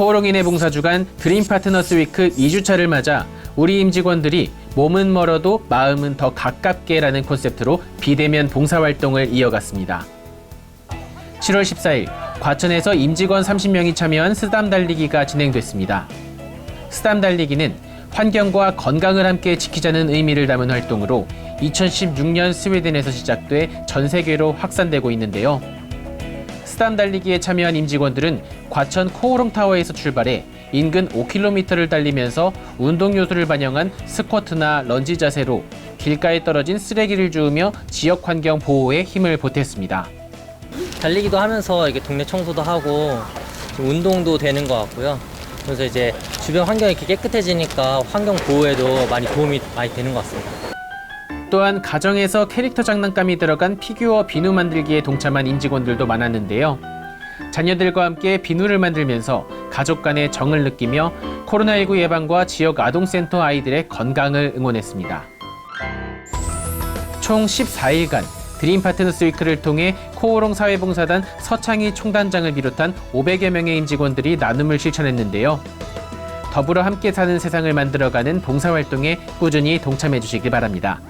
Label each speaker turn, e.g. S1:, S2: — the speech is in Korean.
S1: 코오롱인의 봉사주간 드림 파트너스 위크 2주차를 맞아 우리 임직원들이 몸은 멀어도 마음은 더 가깝게라는 콘셉트로 비대면 봉사활동을 이어갔습니다. 7월 14일 과천에서 임직원 30명이 참여한 쓰담 달리기가 진행됐습니다. 쓰담 달리기는 환경과 건강을 함께 지키자는 의미를 담은 활동으로 2016년 스웨덴에서 시작돼 전 세계로 확산되고 있는데요. 스담 달리기에 참여한 임직원들은 과천 코오롱 타워에서 출발해 인근 5km를 달리면서 운동 요소를 반영한 스쿼트나 런지 자세로 길가에 떨어진 쓰레기를 주우며 지역 환경 보호에 힘을 보탰습니다.
S2: 달리기도 하면서 이게 동네 청소도 하고 좀 운동도 되는 것 같고요. 그래서 이제 주변 환경이 이렇게 깨끗해지니까 환경 보호에도 많이 도움이 많이 되는 것 같습니다.
S1: 또한 가정에서 캐릭터 장난감이 들어간 피규어 비누 만들기에 동참한 임직원들도 많았는데요. 자녀들과 함께 비누를 만들면서 가족 간의 정을 느끼며 코로나19 예방과 지역 아동센터 아이들의 건강을 응원했습니다. 총 14일간 드림 파트너스 위크를 통해 코오롱 사회봉사단 서창희 총단장을 비롯한 500여 명의 임직원들이 나눔을 실천했는데요. 더불어 함께 사는 세상을 만들어가는 봉사활동에 꾸준히 동참해 주시길 바랍니다.